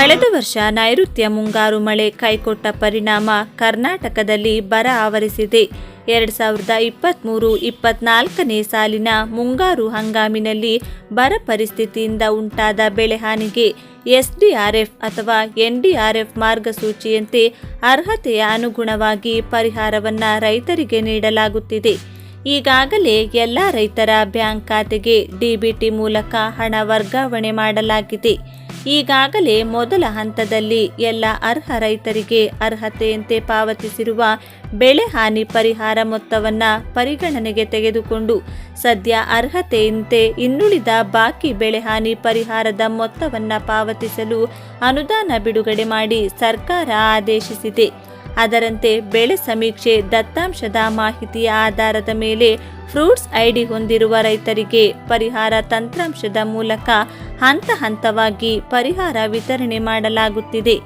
ಕಳೆದ ವರ್ಷ ನೈಋತ್ಯ ಮುಂಗಾರು ಮಳೆ ಕೈಕೊಟ್ಟ ಪರಿಣಾಮ ಕರ್ನಾಟಕದಲ್ಲಿ ಬರ ಆವರಿಸಿದೆ. ಎರಡು ಸಾವಿರದ ಇಪ್ಪತ್ತ್ಮೂರು ಇಪ್ಪತ್ನಾಲ್ಕನೇ ಸಾಲಿನ ಮುಂಗಾರು ಹಂಗಾಮಿನಲ್ಲಿ ಬರ ಪರಿಸ್ಥಿತಿಯಿಂದ ಉಂಟಾದ ಬೆಳೆಹಾನಿಗೆ ಎಸ್ಡಿಆರ್ಎಫ್ ಅಥವಾ ಎನ್ಡಿಆರ್ಎಫ್ ಮಾರ್ಗಸೂಚಿಯಂತೆ ಅರ್ಹತೆಯ ಅನುಗುಣವಾಗಿ ಪರಿಹಾರವನ್ನು ರೈತರಿಗೆ ನೀಡಲಾಗುತ್ತಿದೆ. ಈಗಾಗಲೇ ಎಲ್ಲ ರೈತರ ಬ್ಯಾಂಕ್ ಖಾತೆಗೆ ಡಿಬಿಟಿ ಮೂಲಕ ಹಣ ವರ್ಗಾವಣೆ ಮಾಡಲಾಗಿದೆ. ಈಗಾಗಲೇ ಮೊದಲ ಹಂತದಲ್ಲಿ ಎಲ್ಲ ಅರ್ಹ ರೈತರಿಗೆ ಅರ್ಹತೆಯಂತೆ ಪಾವತಿಸಿರುವ ಬೆಳೆ ಹಾನಿ ಪರಿಹಾರ ಮೊತ್ತವನ್ನು ಪರಿಗಣನೆಗೆ ತೆಗೆದುಕೊಂಡು ಸದ್ಯ ಅರ್ಹತೆಯಂತೆ ಇನ್ನುಳಿದ ಬಾಕಿ ಬೆಳೆ ಹಾನಿ ಪರಿಹಾರದ ಮೊತ್ತವನ್ನು ಪಾವತಿಸಲು ಅನುದಾನ ಬಿಡುಗಡೆ ಮಾಡಿ ಸರ್ಕಾರ ಆದೇಶಿಸಿದೆ. ಅದರಂತೆ ಬೆಳೆ ಸಮೀಕ್ಷೆ ದತ್ತಾಂಶದ ಮಾಹಿತಿಯ ಆಧಾರದ ಮೇಲೆ ಫ್ರೂಟ್ಸ್ ಐಡಿ ಹೊಂದಿರುವ ರೈತರಿಗೆ ಪರಿಹಾರ ತಂತ್ರಾಂಶದ ಮೂಲಕ ಹಂತ ಹಂತವಾಗಿ ಪರಿಹಾರ ವಿತರಣೆ ಮಾಡಲಾಗುತ್ತಿದೆ.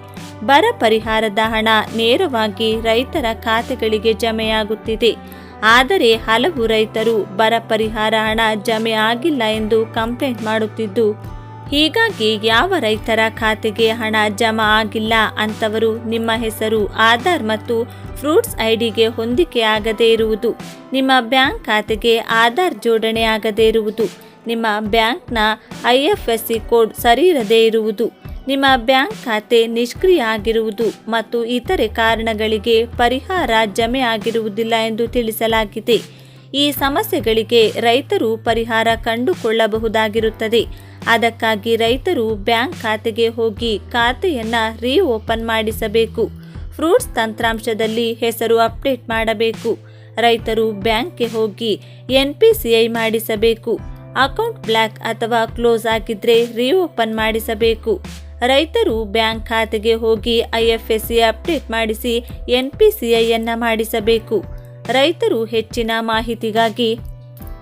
ಬರ ಪರಿಹಾರದ ಹಣ ನೇರವಾಗಿ ರೈತರ ಖಾತೆಗಳಿಗೆ ಜಮೆಯಾಗುತ್ತಿದೆ. ಆದರೆ ಹಲವು ರೈತರು ಬರ ಪರಿಹಾರ ಹಣ ಜಮೆ ಆಗಿಲ್ಲ ಎಂದು ಕಂಪ್ಲೇಂಟ್ ಮಾಡುತ್ತಿದ್ದು ಹೀಗಾಗಿ ಯಾವ ರೈತರ ಖಾತೆಗೆ ಹಣ ಜಮಾ ಆಗಿಲ್ಲ ಅಂತವರು ನಿಮ್ಮ ಹೆಸರು, ಆಧಾರ್ ಮತ್ತು ಫ್ರೂಟ್ಸ್ ಐಡಿಗೆ ಹೊಂದಿಕೆ ಆಗದೇ ಇರುವುದು. ನಿಮ್ಮ ಬ್ಯಾಂಕ್ ಖಾತೆಗೆ ಆಧಾರ್ ಜೋಡಣೆ ಆಗದೇ ಇರುವುದು. ನಿಮ್ಮ ಬ್ಯಾಂಕ್ನ I F S C code ಸರಿಯಿರದೇ ಇರುವುದು. ನಿಮ್ಮ ಬ್ಯಾಂಕ್ ಖಾತೆ ನಿಷ್ಕ್ರಿಯ ಆಗಿರುವುದು ಮತ್ತು ಇತರೆ ಕಾರಣಗಳಿಗೆ ಪರಿಹಾರ ಜಮೆ ಆಗಿರುವುದಿಲ್ಲ ಎಂದು ತಿಳಿಸಲಾಗಿದೆ. ಈ ಸಮಸ್ಯೆಗಳಿಗೆ ರೈತರು ಪರಿಹಾರ ಕಂಡುಕೊಳ್ಳಬಹುದಾಗಿರುತ್ತದೆ. ಅದಕ್ಕಾಗಿ ರೈತರು ಬ್ಯಾಂಕ್ ಖಾತೆಗೆ ಹೋಗಿ ಖಾತೆಯನ್ನು ರೀ ಓಪನ್ ಮಾಡಿಸಬೇಕು. ಫ್ರೂಟ್ಸ್ ತಂತ್ರಾಂಶದಲ್ಲಿ ಹೆಸರು ಅಪ್ಡೇಟ್ ಮಾಡಬೇಕು. ರೈತರು ಬ್ಯಾಂಕ್ಗೆ ಹೋಗಿ ಎನ್ ಪಿ ಸಿ ಐ ಮಾಡಿಸಬೇಕು. ಅಕೌಂಟ್ ಬ್ಲ್ಯಾಕ್ ಅಥವಾ ಕ್ಲೋಸ್ ಆಗಿದ್ರೆ ರೀಓಪನ್ ಮಾಡಿಸಬೇಕು. ರೈತರು ಬ್ಯಾಂಕ್ ಖಾತೆಗೆ ಹೋಗಿ I F S C update ಮಾಡಿಸಿ ಎನ್ ಪಿ ಸಿ ಐಯನ್ನು ಮಾಡಿಸಬೇಕು. ರೈತರು ಹೆಚ್ಚಿನ ಮಾಹಿತಿಗಾಗಿ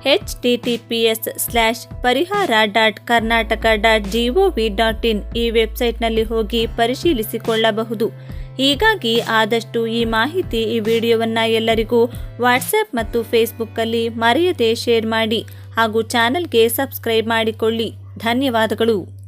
H T T P S slash Parihara dot Karnataka dot G dot in ಈ ವೆಬ್ಸೈಟ್ನಲ್ಲಿ ಹೋಗಿ ಪರಿಶೀಲಿಸಿಕೊಳ್ಳಬಹುದು. ಹೀಗಾಗಿ ಆದಷ್ಟು ಈ ಮಾಹಿತಿ ಈ ವಿಡಿಯೋವನ್ನು ಎಲ್ಲರಿಗೂ ವಾಟ್ಸಪ್ ಮತ್ತು ಫೇಸ್ಬುಕ್ಕಲ್ಲಿ ಮರೆಯದೆ ಶೇರ್ ಮಾಡಿ ಹಾಗೂ ಚಾನಲ್ಗೆ ಸಬ್ಸ್ಕ್ರೈಬ್ ಮಾಡಿಕೊಳ್ಳಿ. ಧನ್ಯವಾದಗಳು.